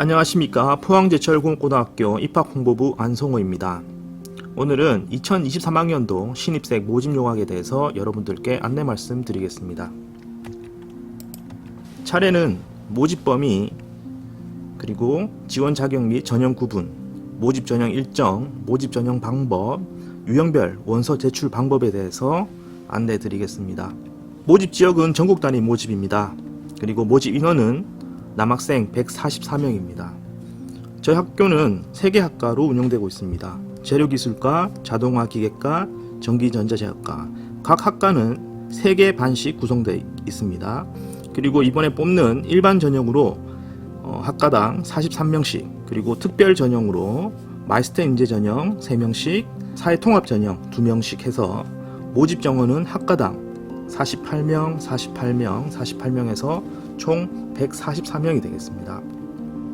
안녕하십니까 포항제철공고등학교 입학홍보부 안성호입니다. 오늘은 2023학년도 신입생 모집 요각에 대해서 여러분들께 안내 말씀드리겠습니다. 차례는 모집 범위 그리고 지원 자격 및 전형 구분, 모집 전형 일정, 모집 전형 방법, 유형별 원서 제출 방법에 대해서 안내 드리겠습니다. 모집 지역은 전국 단위 모집입니다. 그리고 모집 인원은 남학생 144명입니다. 저희 학교는 3개 학과로 운영되고 있습니다. 재료기술과, 자동화기계과, 전기전자제학과. 각 학과는 3개 반씩 구성되어 있습니다. 그리고 이번에 뽑는 일반 전형으로 어, 학과당 43명씩, 그리고 특별 전형으로 마이스터 인재 전형 3명씩, 사회통합 전형 2명씩 해서 모집 정원은 학과당 48명, 48명, 48명에서 총 144명이 되겠습니다.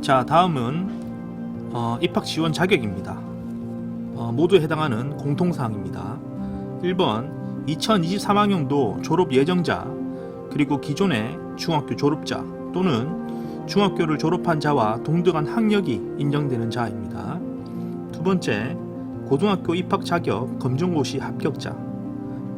자, 다음은 어, 입학 지원 자격입니다. 어, 모두 해당하는 공통사항입니다. 1번 2023학년도 졸업 예정자 그리고 기존의 중학교 졸업자 또는 중학교를 졸업한 자와 동등한 학력이 인정되는 자입니다. 두 번째 고등학교 입학 자격 검정고시 합격자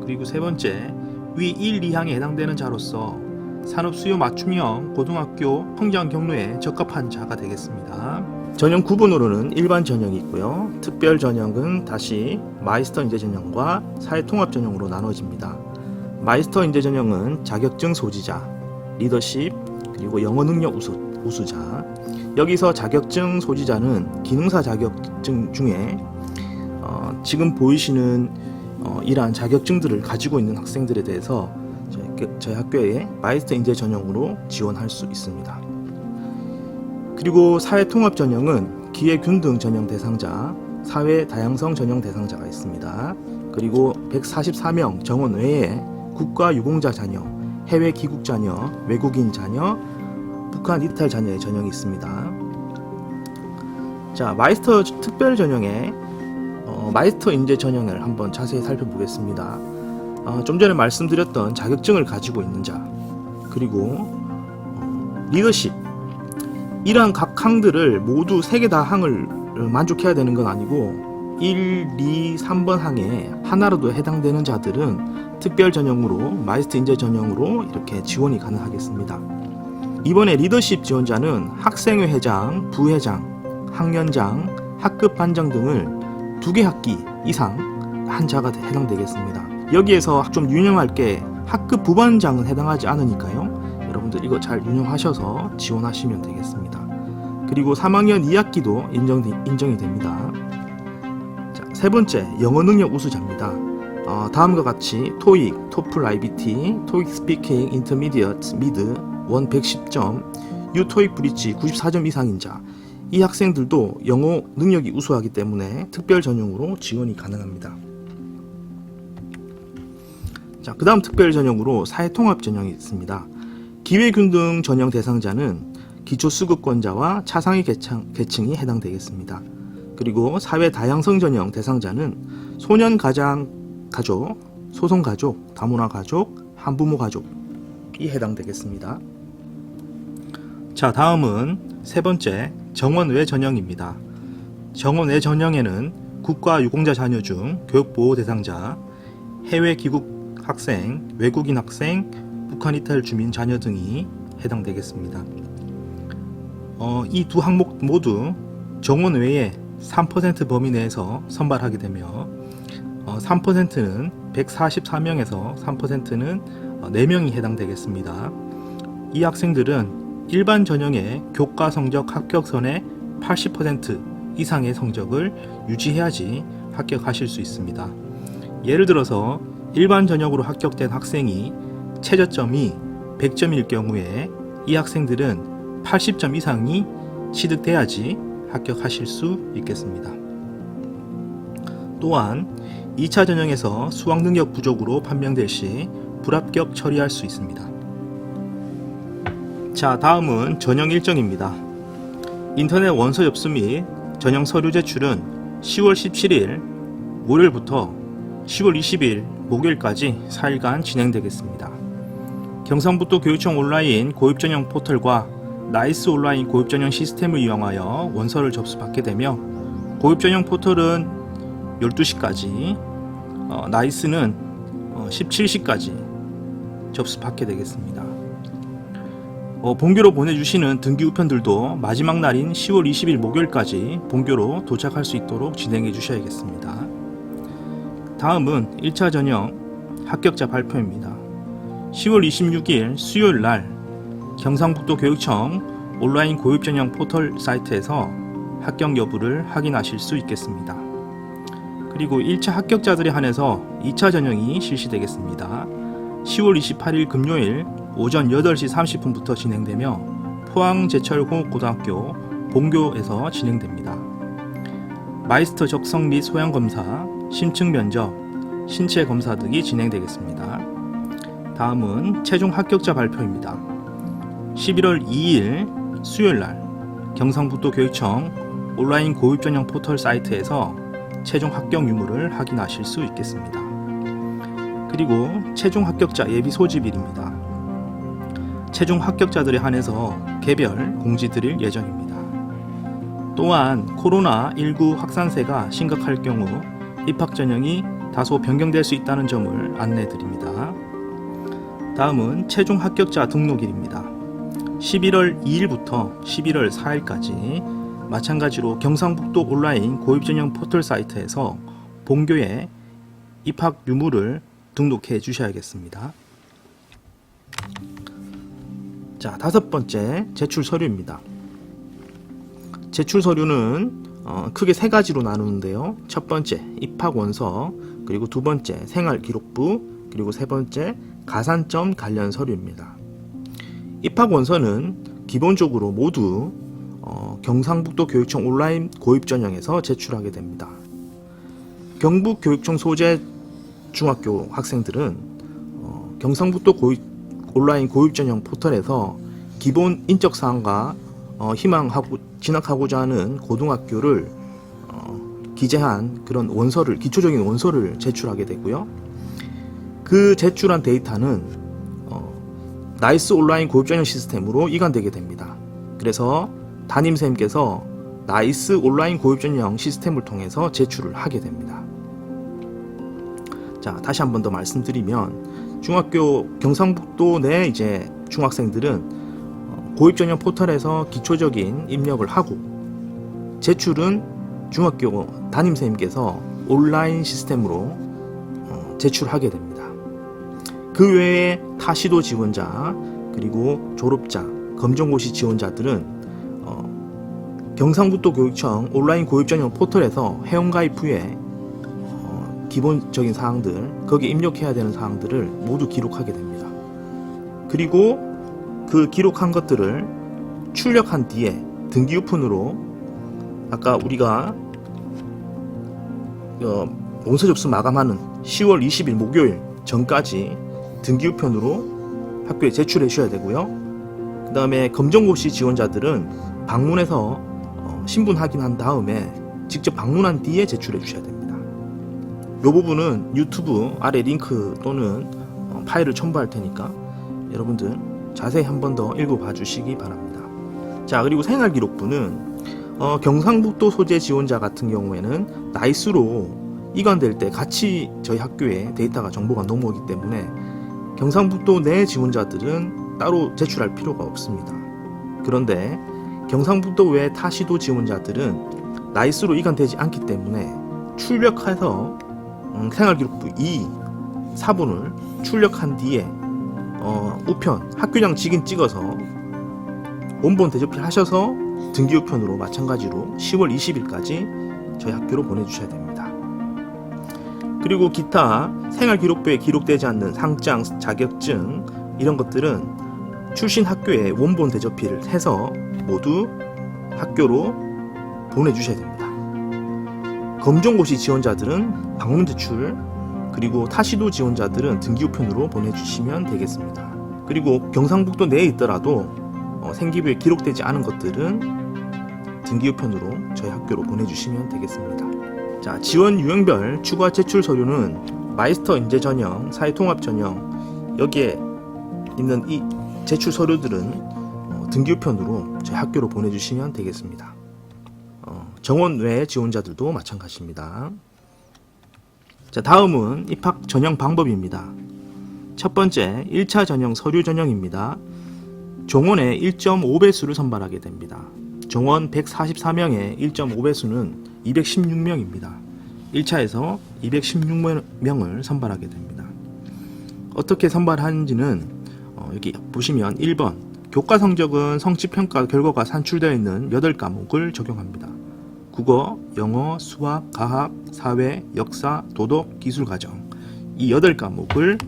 그리고 세 번째 위 1, 2항에 해당되는 자로서 산업 수요 맞춤형 고등학교 성장 경로에 적합한 자가 되겠습니다. 전형 구분으로는 일반 전형이 있고요. 특별 전형은 다시 마이스터 인재 전형과 사회 통합 전형으로 나눠집니다. 마이스터 인재 전형은 자격증 소지자, 리더십, 그리고 영어 능력 우수, 우수자. 여기서 자격증 소지자는 기능사 자격증 중에 어, 지금 보이시는 어, 이러한 자격증들을 가지고 있는 학생들에 대해서 학교- 저희 학교에 마이스터 인재 전형으로 지원할 수 있습니다. 그리고 사회통합 전형은 기회균등 전형 대상자, 사회 다양성 전형 대상자가 있습니다. 그리고 144명 정원 외에 국가 유공자 자녀, 해외 기국 자녀, 외국인 자녀, 북한 이탈 자녀의 전형이 있습니다. 자, 마이스터 특별 전형에 어, 마이스터 인재 전형을 한번 자세히 살펴보겠습니다. 어, 좀 전에 말씀드렸던 자격증을 가지고 있는 자, 그리고 어, 리더십 이러한 각 항들을 모두 세 개 다 항을 만족해야 되는 건 아니고 1, 2, 3번 항에 하나라도 해당되는 자들은 특별 전형으로 마이스터 인재 전형으로 이렇게 지원이 가능하겠습니다. 이번에 리더십 지원자는 학생회 회장, 부회장, 학년장, 학급 반장 등을 두 개 학기 이상 한 자가 해당되겠습니다. 여기에서 좀 유념할 게 학급 부반장은 해당하지 않으니까요. 여러분들 이거 잘 유념하셔서 지원하시면 되겠습니다. 그리고 3학년 2학기도 인정, 인정이 됩니다. 자, 세 번째, 영어 능력 우수자입니다. 어, 다음과 같이 토익, 토플 IBT, 토익 스피킹 인터미디어트 미드 원 110점, 유토익 브릿지 94점 이상인 자, 이 학생들도 영어 능력이 우수하기 때문에 특별 전형으로 지원이 가능합니다. 자, 그 다음 특별 전형으로 사회통합 전형이 있습니다. 기회균등 전형 대상자는 기초수급권자와 차상위 계층, 계층이 해당되겠습니다. 그리고 사회 다양성 전형 대상자는 소년 가장 가족, 소송 가족, 다문화 가족, 한부모 가족이 해당되겠습니다. 자, 다음은 세 번째 정원외 전형입니다. 정원외 전형에는 국가 유공자 자녀 중 교육보호 대상자, 해외 기국 학생, 외국인 학생, 북한 이탈 주민 자녀 등이 해당되겠습니다. 어, 이 두 항목 모두 정원 외에 3% 범위 내에서 선발하게 되며 어, 3%는 144명에서 3%는 4명이 해당되겠습니다. 이 학생들은 일반 전형의 교과 성적 합격선의 80% 이상의 성적을 유지해야지 합격하실 수 있습니다. 예를 들어서 일반 전형으로 합격된 학생이 최저점이 100점일 경우에 이 학생들은 80점 이상이 취득돼야지 합격하실 수 있겠습니다. 또한 2차 전형에서 수학 능력 부족으로 판명될 시 불합격 처리할 수 있습니다. 자, 다음은 전형 일정입니다. 인터넷 원서 접수 및 전형 서류 제출은 10월 17일 월요일부터 10월 20일 목요일까지 4일간 진행되겠습니다. 경상북도 교육청 온라인 고입 전형 포털과 나이스 온라인 고입 전형 시스템을 이용하여 원서를 접수받게 되며 고입 전형 포털은 12시까지 어, 나이스는 어, 17시까지 접수받게 되겠습니다. 어, 본교로 보내주시는 등기 우편들도 마지막 날인 10월 20일 목요일까지 본교로 도착할 수 있도록 진행해 주셔야겠습니다. 다음은 1차 전형 합격자 발표입니다. 10월 26일 수요일 날 경상북도 교육청 온라인 고입 전형 포털 사이트에서 합격 여부를 확인하실 수 있겠습니다. 그리고 1차 합격자들에 한해서 2차 전형이 실시되겠습니다. 10월 28일 금요일 오전 8시 30분부터 진행되며 포항 제철공업고등학교 본교에서 진행됩니다. 마이스터 적성 및 소양 검사, 심층 면접, 신체 검사 등이 진행되겠습니다. 다음은 최종 합격자 발표입니다. 11월 2일 수요일 날 경상북도 교육청 온라인 고입 전형 포털 사이트에서 최종 합격 유무를 확인하실 수 있겠습니다. 그리고 최종 합격자 예비 소집일입니다. 최종 합격자들에 한해서 개별 공지 드릴 예정입니다. 또한 코로나19 확산세가 심각할 경우 입학 전형이 다소 변경될 수 있다는 점을 안내 드립니다. 다음은 최종 합격자 등록일입니다. 11월 2일부터 11월 4일까지 마찬가지로 경상북도 온라인 고입 전형 포털 사이트에서 본교에 입학 유무를 등록해 주셔야겠습니다. 자, 다섯 번째 제출 서류입니다. 제출 서류는 어, 크게 세 가지로 나누는데요. 첫 번째 입학 원서, 그리고 두 번째 생활 기록부, 그리고 세 번째 가산점 관련 서류입니다. 입학 원서는 기본적으로 모두 어, 경상북도 교육청 온라인 고입 전형에서 제출하게 됩니다. 경북 교육청 소재 중학교 학생들은 어, 경상북도 고입, 온라인 고입 전형 포털에서 기본 인적 사항과 어, 희망하고 진학하고자 하는 고등학교를 어, 기재한 그런 원서를 기초적인 원서를 제출하게 되고요. 그 제출한 데이터는 어, 나이스 온라인 고입 전형 시스템으로 이관되게 됩니다. 그래서 담임 선생님께서 나이스 온라인 고입 전형 시스템을 통해서 제출을 하게 됩니다. 자, 다시 한 번 더 말씀드리면 중학교 경상북도 내 이제 중학생들은 어, 고입 전형 포털에서 기초적인 입력을 하고 제출은 중학교 담임 선생님께서 온라인 시스템으로 어, 제출하게 됩니다. 그 외에 타 시도 지원자 그리고 졸업자, 검정고시 지원자들은 어, 경상북도 교육청 온라인 고입 전형 포털에서 회원가입 후에 어, 기본적인 사항들 거기에 입력해야 되는 사항들을 모두 기록하게 됩니다. 그리고 그 기록한 것들을 출력한 뒤에 등기우편으로 아까 우리가 어, 원서 접수 마감하는 10월 20일 목요일 전까지 등기우편으로 학교에 제출해 주셔야 되고요. 그 다음에 검정고시 지원자들은 방문해서 어, 신분 확인한 다음에 직접 방문한 뒤에 제출해 주셔야 됩니다. 이 부분은 유튜브 아래 링크 또는 어, 파일을 첨부할 테니까 여러분들 자세히 한 번 더 읽어봐 주시기 바랍니다. 자 그리고 생활기록부는 어, 경상북도 소재 지원자 같은 경우에는 나이스로 이관될 때 같이 저희 학교에 데이터가 정보가 넘어오기 때문에 경상북도 내 지원자들은 따로 제출할 필요가 없습니다. 그런데 경상북도 외 타 시도 지원자들은 나이스로 이관되지 않기 때문에 출력해서 음, 생활기록부 2, 4분을 출력한 뒤에 어, 우편 학교장 직인 찍어서 원본 대접필 하셔서 등기 우편으로 마찬가지로 10월 20일까지 저희 학교로 보내주셔야 됩니다. 그리고 기타 생활 기록부에 기록되지 않는 상장, 자격증 이런 것들은 출신 학교에 원본 대접필을 해서 모두 학교로 보내주셔야 됩니다. 검정고시 지원자들은 방문 제출 그리고 타시도 지원자들은 등기 우편으로 보내주시면 되겠습니다. 그리고 경상북도 내에 있더라도 어, 생기부에 기록되지 않은 것들은 등기 우편으로 저희 학교로 보내주시면 되겠습니다. 자, 지원 유형별 추가 제출 서류는 마이스터 인재 전형, 사회 통합 전형 여기에 있는 이 제출 서류들은 어, 등교편으로 저희 학교로 보내주시면 되겠습니다. 어, 정원 외 지원자들도 마찬가지입니다. 자, 다음은 입학 전형 방법입니다. 첫 번째, 1차 전형 서류 전형입니다. 종원의 1.5배수를 선발하게 됩니다. 종원 144명의 1.5배수는 216명입니다. 1차에서 216명을 선발하게 됩니다. 어떻게 선발하는지는 어, 여기 보시면 1번 교과 성적은 성취평가 결과가 산출되어 있는 8과목을 적용합니다. 국어, 영어, 수학, 과학, 사회, 역사, 도덕, 기술 과정 이 8과목을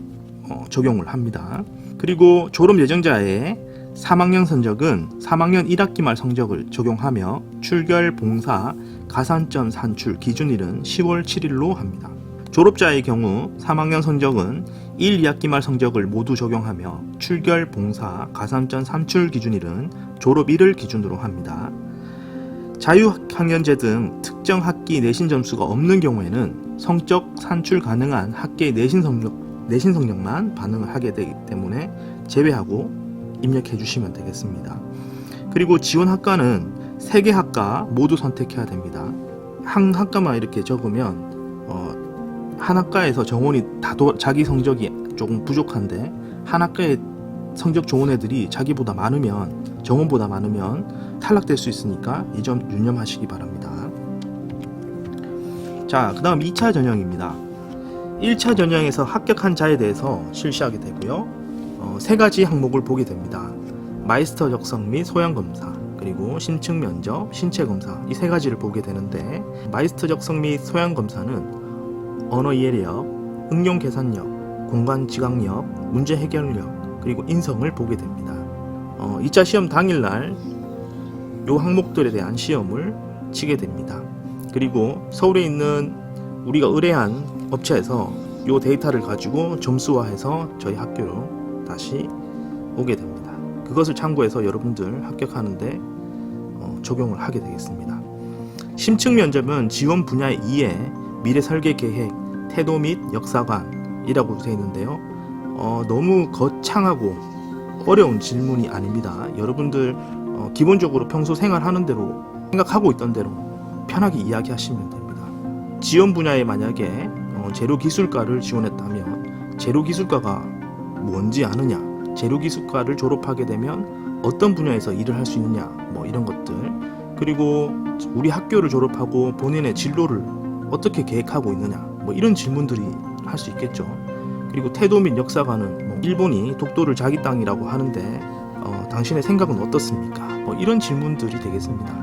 어, 적용을 합니다. 그리고 졸업 예정자의 3학년 성적은 3학년 1학기 말 성적을 적용하며 출결, 봉사, 가산점 산출 기준일은 10월 7일로 합니다. 졸업자의 경우 3학년 성적은 1, 2학기 말 성적을 모두 적용하며 출결, 봉사, 가산점 산출 기준일은 졸업일을 기준으로 합니다. 자유학년제 등 특정 학기 내신 점수가 없는 경우에는 성적 산출 가능한 학기의 내신 성적, 내신 성적만 반응을 하게 되기 때문에 제외하고 입력해 주시면 되겠습니다. 그리고 지원 학과는 3개 학과 모두 선택해야 됩니다. 한 학과만 이렇게 적으면 어, 한 학과에서 정원이 다 도- 자기 성적이 조금 부족한데 한 학과에 성적 좋은 애들이 자기보다 많으면 정원보다 많으면 탈락될 수 있으니까 이 점 유념하시기 바랍니다. 자, 그 다음 2차 전형입니다. 1차 전형에서 합격한 자에 대해서 실시하게 되고요. 어, 세 가지 항목을 보게 됩니다. 마이스터 적성 및 소양 검사, 그리고 신층 면접, 신체 검사 이 세 가지를 보게 되는데 마이스터 적성 및 소양 검사는 언어 이해력, 응용 계산력, 공간 지각력, 문제 해결력, 그리고 인성을 보게 됩니다. 어, 2차 시험 당일날 요 항목들에 대한 시험을 치게 됩니다. 그리고 서울에 있는 우리가 의뢰한 업체에서 요 데이터를 가지고 점수화해서 저희 학교로 다시 오게 됩니다. 그것을 참고해서 여러분들 합격하는데 어, 적용을 하게 되겠습니다. 심층 면접은 지원 분야의 이해, 미래 설계 계획, 태도 및 역사관이라고 되어 있는데요. 어, 너무 거창하고 어려운 질문이 아닙니다. 여러분들 어, 기본적으로 평소 생활하는 대로 생각하고 있던 대로 편하게 이야기하시면 됩니다. 지원 분야에 만약에 어, 재료 기술과를 지원했다면 재료 기술과가 뭔지 아느냐, 재료 기술과를 졸업하게 되면 어떤 분야에서 일을 할 수 있느냐, 뭐 이런 것들 그리고 우리 학교를 졸업하고 본인의 진로를 어떻게 계획하고 있느냐, 뭐 이런 질문들이 할 수 있겠죠. 그리고 태도 및 역사관은 뭐 일본이 독도를 자기 땅이라고 하는데 어, 당신의 생각은 어떻습니까? 뭐 이런 질문들이 되겠습니다.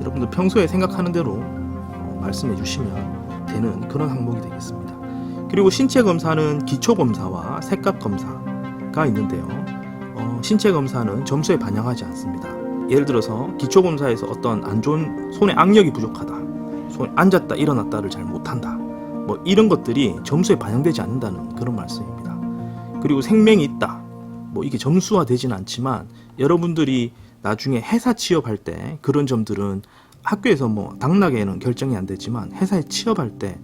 여러분들 평소에 생각하는 대로 어, 말씀해 주시면 되는 그런 항목이 되겠습니다. 그리고 신체 검사는 기초 검사와 색각 검사가 있는데요. 어, 신체 검사는 점수에 반영하지 않습니다. 예를 들어서 기초 검사에서 어떤 안 좋은 손에 악력이 부족하다, 손 앉았다 일어났다를 잘 못한다, 뭐 이런 것들이 점수에 반영되지 않는다는 그런 말씀입니다. 그리고 생명이 있다, 뭐 이게 점수화되지는 않지만 여러분들이 나중에 회사 취업할 때 그런 점들은 학교에서 뭐 당락에는 결정이 안 되지만 회사에 취업할 때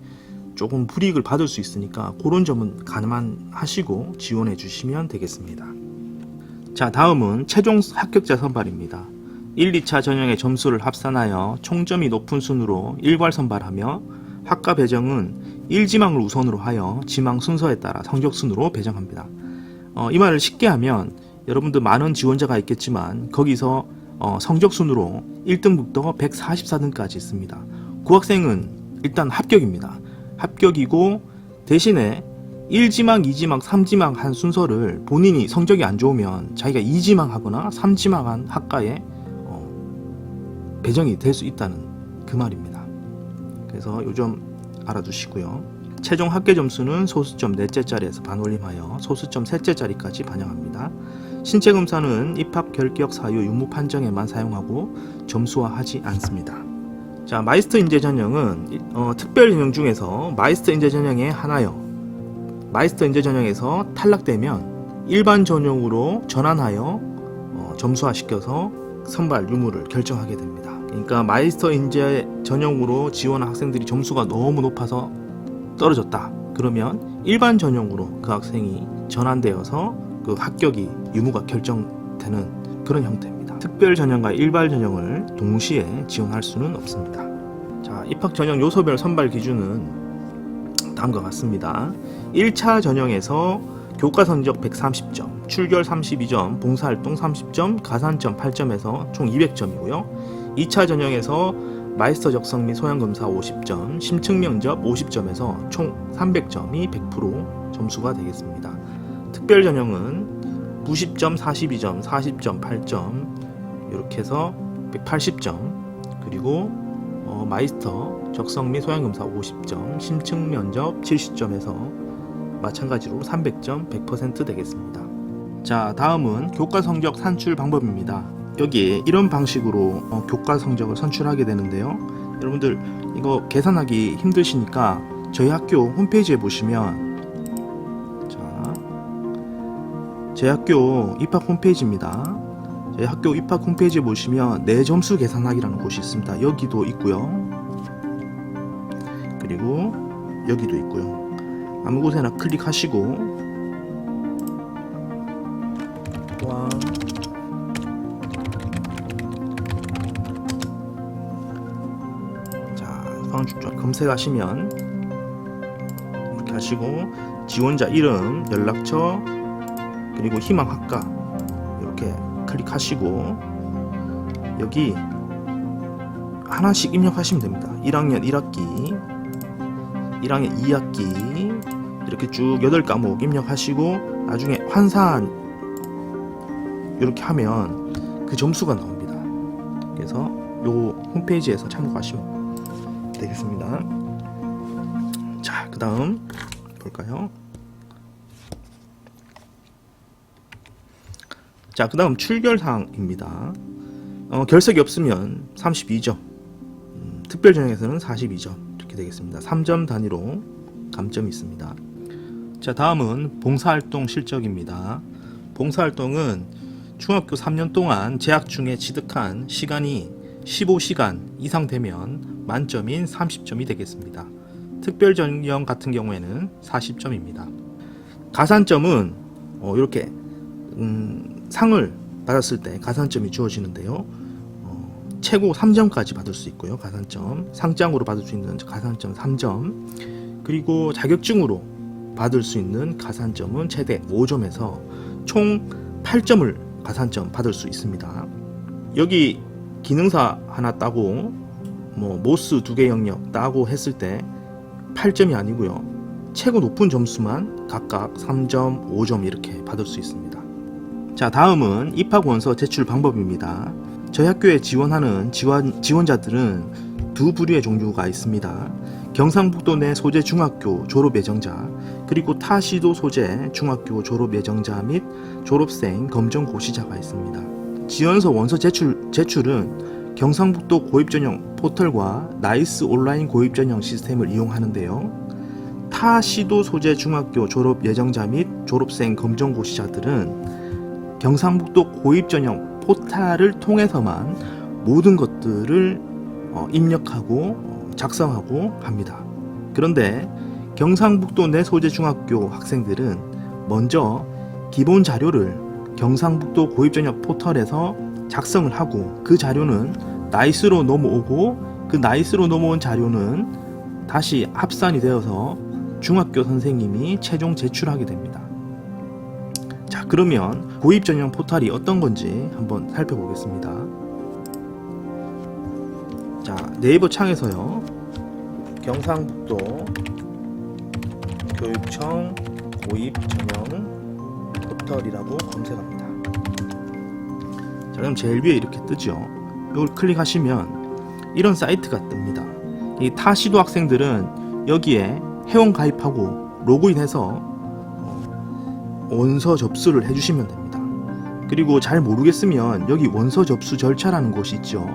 조금 불이익을 받을 수 있으니까 그런 점은 감안하시고 지원해 주시면 되겠습니다. 자, 다음은 최종 합격자 선발입니다. 1, 2차 전형의 점수를 합산하여 총점이 높은 순으로 일괄 선발하며 학과 배정은 1지망을 우선으로 하여 지망 순서에 따라 성적 순으로 배정합니다. 어, 이 말을 쉽게 하면 여러분들 많은 지원자가 있겠지만 거기서 어, 성적 순으로 1등부터 144등까지 있습니다. 그 학생은 일단 합격입니다. 합격이고 대신에 1지망, 2지망, 3지망 한 순서를 본인이 성적이 안 좋으면 자기가 2지망 하거나 3지망 한 학과에 어, 배정이 될 수 있다는 그 말입니다. 그래서 요점 알아두시고요. 최종 합계 점수는 소수점 넷째 자리에서 반올림하여 소수점 셋째 자리까지 반영합니다. 신체 검사는 입학 결격 사유 유무 판정에만 사용하고 점수화하지 않습니다. 자, 마이스터 인재 전형은 어, 특별 전형 중에서 마이스터 인재 전형에 하나요. 마이스터 인재 전형에서 탈락되면 일반 전형으로 전환하여 어, 점수화시켜서 선발 유무를 결정하게 됩니다. 그러니까 마이스터 인재 전형으로 지원한 학생들이 점수가 너무 높아서 떨어졌다. 그러면 일반 전형으로 그 학생이 전환되어서 그 합격이 유무가 결정되는 그런 형태입니다. 특별 전형과 일반 전형을 동시에 지원할 수는 없습니다. 자, 입학 전형 요소별 선발 기준은 다음과 같습니다. 1차 전형에서 교과 성적 130점, 출결 32점, 봉사활동 30점, 가산점 8점에서 총 200점이고요. 2차 전형에서 마이스터 적 성미 소양검사 50점, 심층 면접 50점에서 총 300점이 100% 점수가 되겠습니다. 특별 전형은 90점, 42점, 40점, 8점 이렇게 해서 180점 그리고 어, 마이스터 적성미 소양검사 50점, 심층 면접 70점에서 마찬가지로 300점 100% 되겠습니다. 자, 다음은 교과 성적 산출 방법입니다. 여기에 이런 방식으로 어, 교과 성적을 선출하게 되는데요. 여러분들 이거 계산하기 힘드시니까 저희 학교 홈페이지에 보시면 자, 제 학교 입학 홈페이지입니다. 저희 학교 입학 홈페이지에 보시면 내 점수 계산하기라는 곳이 있습니다. 여기도 있고요. 그리고 여기도 있고요. 아무 곳에나 클릭하시고 또 한 자, 성주쪽 검색하시면 이렇게 하시고 지원자 이름, 연락처 그리고 희망 학과 이렇게 클릭하시고 여기 하나씩 입력하시면 됩니다. 1학년 1학기 1학년 2학기 이렇게 쭉 8과목 입력하시고 나중에 환산 이렇게 하면 그 점수가 나옵니다. 그래서 요 홈페이지에서 참고하시면 되겠습니다. 자, 그 다음 볼까요? 자, 그 다음 출결사항입니다. 어, 결석이 없으면 32점, 음, 특별전형에서는 42점 이렇게 되겠습니다. 3점 단위로 감점이 있습니다. 자, 다음은 봉사활동 실적입니다. 봉사활동은 중학교 3년 동안 재학 중에 취득한 시간이 15시간 이상 되면 만점인 30점이 되겠습니다. 특별 전형 같은 경우에는 40점입니다. 가산점은 어, 이렇게 음, 상을 받았을 때 가산점이 주어지는데요. 어, 최고 3점까지 받을 수 있고요. 가산점 상장으로 받을 수 있는 가산점 3점 그리고 자격증으로 받을 수 있는 가산점은 최대 5점에서 총 8점을 가산점 받을 수 있습니다. 여기 기능사 하나 따고 뭐 모스 두 개 영역 따고 했을 때 8점이 아니고요. 최고 높은 점수만 각각 3점, 5점 이렇게 받을 수 있습니다. 자, 다음은 입학 원서 제출 방법입니다. 저희 학교에 지원하는 지원, 지원자들은 두 부류의 종류가 있습니다. 경상북도 내 소재 중학교 졸업 예정자, 그리고 타 시도 소재 중학교 졸업 예정자 및 졸업생 검정 고시자가 있습니다. 지원서 원서 제출, 제출은 경상북도 고입전형 포털과 나이스 온라인 고입 전형 시스템을 이용하는데요. 타 시도 소재 중학교 졸업 예정자 및 졸업생 검정 고시자들은 경상북도 고입 전형 포탈을 통해서만 모든 것들을 어, 입력하고 어, 작성하고 합니다. 그런데 경상북도 내 소재 중학교 학생들은 먼저 기본 자료를 경상북도 고입전형 포털에서 작성을 하고 그 자료는 나이스로 넘어오고 그 나이스로 넘어온 자료는 다시 합산이 되어서 중학교 선생님이 최종 제출하게 됩니다. 자, 그러면 고입 전형 포탈이 어떤 건지 한번 살펴보겠습니다. 자, 네이버 창에서요. 경상북도 교육청 고입 전형 포털이라고 검색합니다. 자, 그럼 제일 위에 이렇게 뜨죠. 이걸 클릭하시면 이런 사이트가 뜹니다. 이 타 시도 학생들은 여기에 회원 가입하고 로그인해서 어, 원서 접수를 해주시면 됩니다. 그리고 잘 모르겠으면 여기 원서 접수 절차라는 곳이 있죠.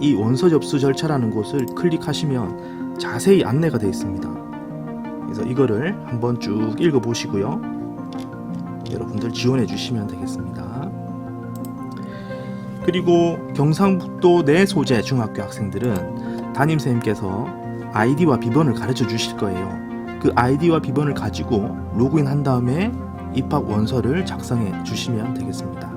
이 원서 접수 절차라는 곳을 클릭하시면 자세히 안내가 되어 있습니다. 그래서 이거를 한번 쭉 읽어 보시고요. 여러분들 지원해 주시면 되겠습니다. 그리고 경상북도 내 소재 중학교 학생들은 담임선생님께서 아이디와 비번을 가르쳐 주실 거예요. 그 아이디와 비번을 가지고 로그인 한 다음에 입학 원서를 작성해 주시면 되겠습니다.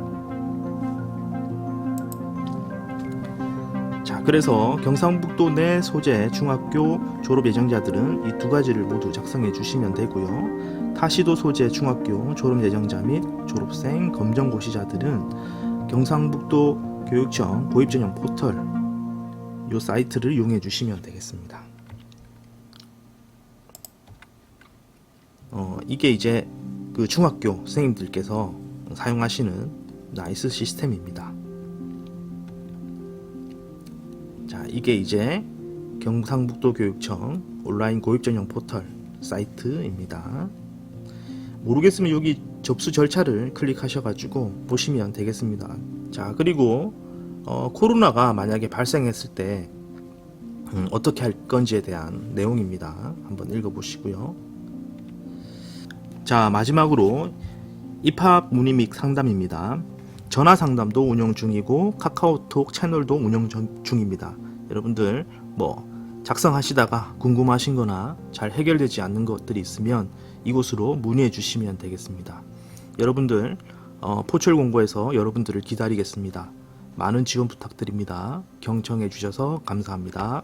자, 그래서 경상북도 내 소재 중학교 졸업 예정자들은 이 두 가지를 모두 작성해 주시면 되고요. 타시도 소재 중학교 졸업 예정자 및 졸업생 검정고시자들은 경상북도 교육청 고입전형 포털 요 사이트를 이용해 주시면 되겠습니다. 어, 이게 이제 그 중학교 선생님들께서 사용하시는 나이스 시스템입니다. 자, 이게 이제 경상북도 교육청 온라인 고입전형 포털 사이트입니다. 모르겠으면 여기 접수 절차를 클릭하셔가지고 보시면 되겠습니다. 자, 그리고 어, 코로나가 만약에 발생했을 때 음, 어떻게 할 건지에 대한 내용입니다. 한번 읽어보시고요. 자, 마지막으로 입학 문의 및 상담입니다. 전화 상담도 운영 중이고 카카오톡 채널도 운영 전- 중입니다. 여러분들 뭐 작성하시다가 궁금하신 거나 잘 해결되지 않는 것들이 있으면 이곳으로 문의해 주시면 되겠습니다. 여러분들 어, 포철 공고에서 여러분들을 기다리겠습니다. 많은 지원 부탁드립니다. 경청해 주셔서 감사합니다.